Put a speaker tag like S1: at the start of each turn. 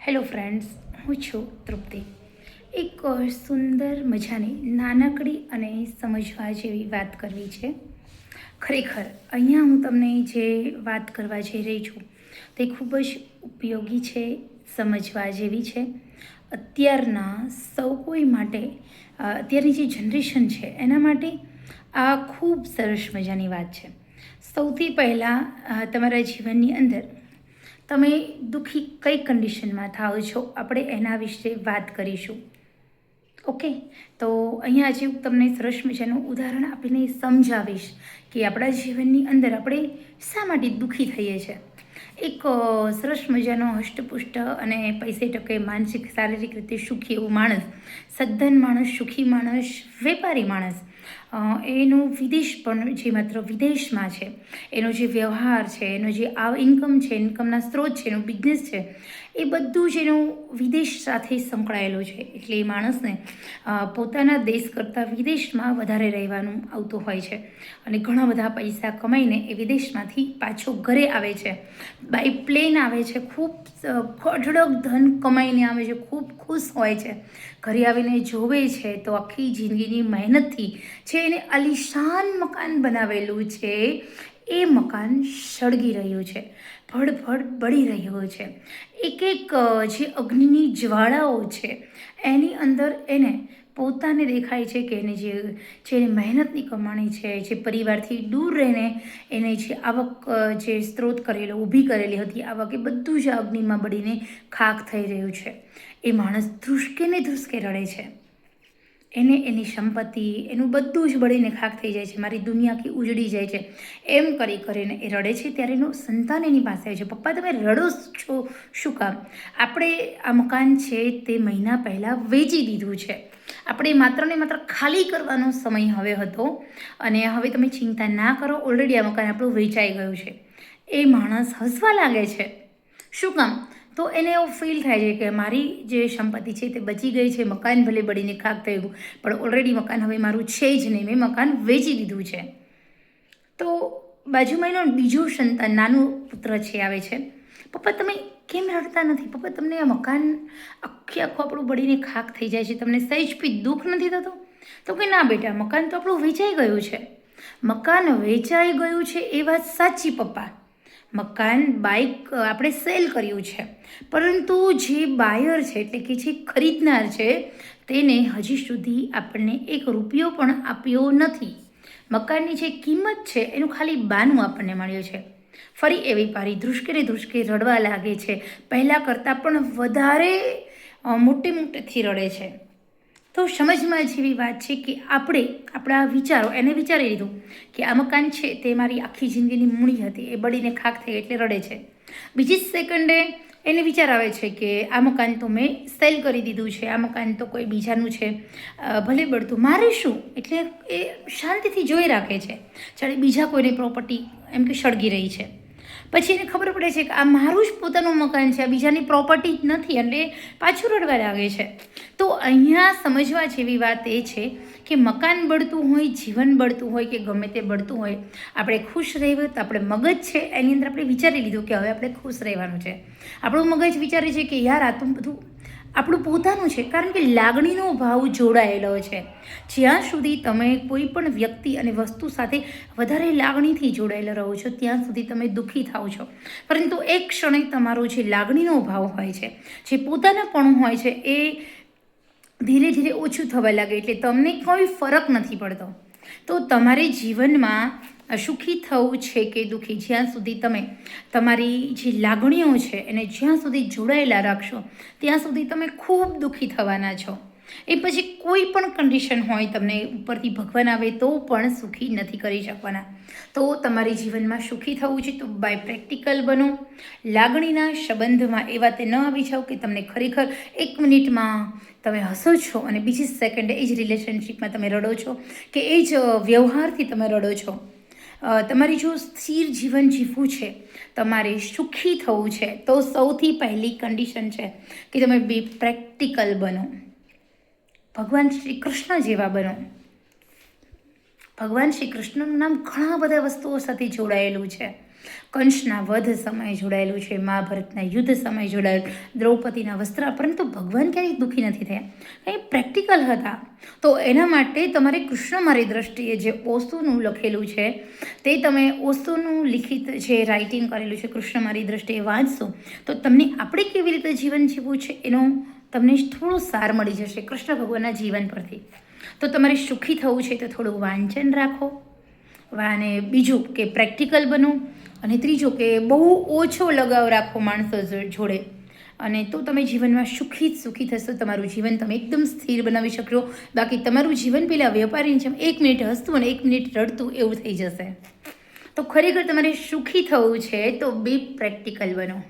S1: Hello friends, હું છું તૃપ્તિ. એક સુંદર મજાની નાનકડી અને સમજવા જેવી વાત કરવી છે. ખરેખર, અહીંયા હું તમને જે વાત કરવા જઈ રહી છું, તે ખૂબ જ ઉપયોગી છે, સમજવા જેવી છે. અત્યારના સૌ કોઈ માટે અત્યારની જે જનરેશન છે, એના માટે આ ખૂબ સરસ મજાની વાત છે. સૌથી પહેલાં તમારા જીવનની અંદર તમે દુઃખી કઈ કન્ડિશનમાં થાઓ છો? આપણે એના વિશે વાત કરીશું. ઓકે તો અહીંયા આજે હું તમને સરસ મજાનું ઉદાહરણ આપીને સમજાવીશ કે આપણા જીવનની અંદર આપણે શા માટે દુઃખી થઈએ છીએ એક સરસ મજાનો હષ્ટપુષ્ટ અને પૈસે ટકે માનસિક, શારીરિક રીતે સુખી એવો માણસ સદ્ધન માણસ, સુખી માણસ, વેપારી માણસ એનું વિદેશ પણ જે માત્ર વિદેશમાં છે, એનો જે વ્યવહાર છે, એનો જે આ ઇન્કમ છે ઇન્કમના સ્ત્રોત છે, એનો બિઝનેસ છે, એ બધું જ એનું વિદેશ સાથે સંકળાયેલું છે. એટલે એ માણસને પોતાના દેશ કરતાં વિદેશમાં વધારે રહેવાનું આવતું હોય છે. અને ઘણા બધા પૈસા કમાઈને એ વિદેશમાંથી પાછો ઘરે આવે છે. બાય પ્લેન આવે છે, ખૂબ ખડડક ધન કમાઈને આવે છે, ખૂબ ખુશ હોય છે. ઘરે આવીને જોવે છે તો આખી જિંદગીની મહેનતથી જે એને અલીશાન મકાન બનાવેલું છે. એ મકાન સળગી રહ્યું છે. ભડભડ બળી રહ્યું છે. એક એક જે અગ્નિની જ્વાળાઓ છે, એની અંદર એને પોતાને દેખાય છે કે એને જે જે મહેનતની કમાણી છે, જે પરિવારથી દૂર રહીને એને જે આવક જે સ્ત્રોત કરેલો, ઊભી કરેલી હતી, આવક, એ બધું જ અગ્નિમાં બળીને ખાખ થઈ રહ્યું છે. એ માણસ ધ્રુસકે ને ધ્રુસકે રડે છે. એને એની સંપત્તિ, એનું બધું જ બળીને ખાક થઈ જાય છે, મારી દુનિયા આખી ઉજડી જાય છે. એમ કરી કરીને એ રડે છે ત્યારે એનું સંતાન એની પાસે આવે છે. પપ્પા, તમે રડો છો? શું કામ? આપણે આ મકાન છે તે મહિના પહેલાં વેચી દીધું છે. આપણે માત્ર ને માત્ર ખાલી કરવાનો સમય હવે હતો અને હવે તમે ચિંતા ના કરો ઓલરેડી આ મકાન આપણું વેચાઈ ગયું છે. એ માણસ હસવા લાગે છે. શું કામ? તો એને એવું ફીલ થાય છે કે મારી જે સંપત્તિ છે તે બચી ગઈ છે, મકાન ભલે બળીને ખાક થઈ ગયું પણ ઓલરેડી મકાન હવે મારું છે જ નહીં. મેં મકાન વેચી દીધું છે. તો બાજુમાં એનો બીજો સંતાન, નાનું પુત્ર છે, આવે છે. પપ્પા, તમે કેમ રડતા નથી? પપ્પા, તમને આ મકાન આખી આખું આપણું બળીને ખાક થઈ જાય છે. તમને સહેજ બી દુઃખ નથી થતું? તો કે ના બેટા, મકાન તો આપણું વેચાઈ ગયું છે. મકાન વેચાઈ ગયું છે એ વાત સાચી, પપ્પા. મકાન, બાઇક આપણે સેલ કર્યું છે. પરંતુ જે બાયર છે, એટલે કે જે ખરીદનાર છે, તેને હજી સુધી આપણને એક રૂપિયો પણ આપ્યો નથી. મકાનની જે કિંમત છે, એનું ખાલી બાનું આપણને મળ્યું છે. ફરી એ વેપારી ધ્રુસકે ને રડવા લાગે છે. પહેલાં કરતાં પણ વધારે મોટે મોટેથી રડે છે. તો સમજમાં જેવી વાત છે કે આપણે આપણા વિચારો, એને વિચારી લીધું કે આ મકાન છે તે મારી આખી જિંદગીની મૂડી હતી, એ બળીને ખાક થઈ એટલે રડે છે. બીજી સેકન્ડે એને વિચાર આવે છે કે આ મકાન તો મેં સેલ કરી દીધું છે, આ મકાન તો કોઈ બીજાનું છે. ભલે બળતું, મારે શું? એટલે એ શાંતિથી જોઈ રાખે છે. જ્યારે બીજા કોઈની પ્રોપર્ટી એમ કે સળગી રહી છે. પછી એને ખબર પડે છે કે આ મારું જ પોતાનું મકાન છે, આ બીજાની પ્રોપર્ટી જ નથી એટલે પાછું રડવા લાગે છે. તો અહીંયા સમજવા જેવી વાત એ છે કે મકાન બળતું હોય, જીવન બળતું હોય કે ગમે તે બળતું હોય, આપણે ખુશ રહેવું તો આપણે મગજ છે, એની અંદર આપણે વિચારી લીધું કે હવે આપણે ખુશ રહેવાનું છે. આપણું મગજ વિચારે છે કે યાર આ તો બધું આપણું પોતાનું છે, કારણ કે લાગણીનો ભાવ જોડાયેલો છે. જ્યાં સુધી તમે કોઈ પણ વ્યક્તિ અને વસ્તુ સાથે વધારે લાગણીથી જોડાયેલા રહો છો, ત્યાં સુધી તમે દુઃખી થાઓ છો. પરંતુ એક ક્ષણે તમારો જે લાગણીનો ભાવ હોય છે, જે પોતાનાપણું હોય છે, એ ધીરે ધીરે ઓછું થવા લાગે, એટલે તમને કોઈ ફરક નથી પડતો. તો તમારે જીવનમાં સુખી થવું છે કે દુઃખી? જ્યાં સુધી તમે તમારી જે લાગણીઓ છે એને જ્યાં સુધી જોડાયેલા રાખશો, ત્યાં સુધી તમે ખૂબ દુઃખી થવાના છો. એ પછી કોઈ પણ કન્ડિશન હોય તમને ઉપરથી ભગવાન આવે તો પણ સુખી નથી કરી શકવાના. તો તમારી જીવનમાં સુખી થવું છે તો બાય પ્રેક્ટિકલ બનો. લાગણીના સંબંધમાં એ વાતે ન આવી જાઓ કે તમને ખરેખર એક મિનિટમાં તમે હસો છો અને બીજી સેકન્ડે એ જ રિલેશનશિપમાં તમે રડો છો કે એ જ વ્યવહારથી તમે રડો છો. તમારી જો સ્થિર જીવન જીવવું છે, તમારે સુખી થવું છે, તો સૌથી પહેલી કન્ડિશન છે કે તમે બે પ્રેક્ટિકલ બનો. ભગવાન શ્રી કૃષ્ણ જેવા બનો. ભગવાન શ્રી કૃષ્ણનું નામ ઘણા બધા વસ્તુઓ સાથે જોડાયેલું છે. કંસના વધ સમય જોડાયેલું છે, મહાભારતના યુદ્ધ સમય જોડાયેલું, દ્રૌપદીના વસ્ત્ર, પરંતુ ભગવાન ક્યારેય દુઃખી નથી થયા. કંઈ પ્રેક્ટિકલ હતા. તો એના માટે તમારે કૃષ્ણ મારી દ્રષ્ટિએ જે ઓસુનું લખેલું છે, તે તમે ઓસુનું લિખિત જે રાઇટિંગ કરેલું છે, કૃષ્ણ મારી દ્રષ્ટિએ વાંચશો, તો તમને આપણે કેવી રીતે જીવન જીવવું છે, એનો તમને થોડો સાર મળી જશે કૃષ્ણ ભગવાનના જીવન પરથી. તો તમારે સુખી થવું છે, તો થોડું વાંચન રાખો. અને બીજું કે પ્રેક્ટિકલ બનો. અને ત્રીજો કે બહુ ઓછો લગાવ રાખો માણસો જોડે. અને તો તમે જીવનમાં સુખી જ સુખી થશો, તમારું જીવન તમે એકદમ સ્થિર બનાવી શકશો. બાકી તમારું જીવન પેલા વેપારીની જેમ એક મિનિટ હસતું અને એક મિનિટ રડતું એવું થઈ જશે. તો ખરેખર તમારે સુખી થવું છે, તો બી પ્રેક્ટિકલ બનો.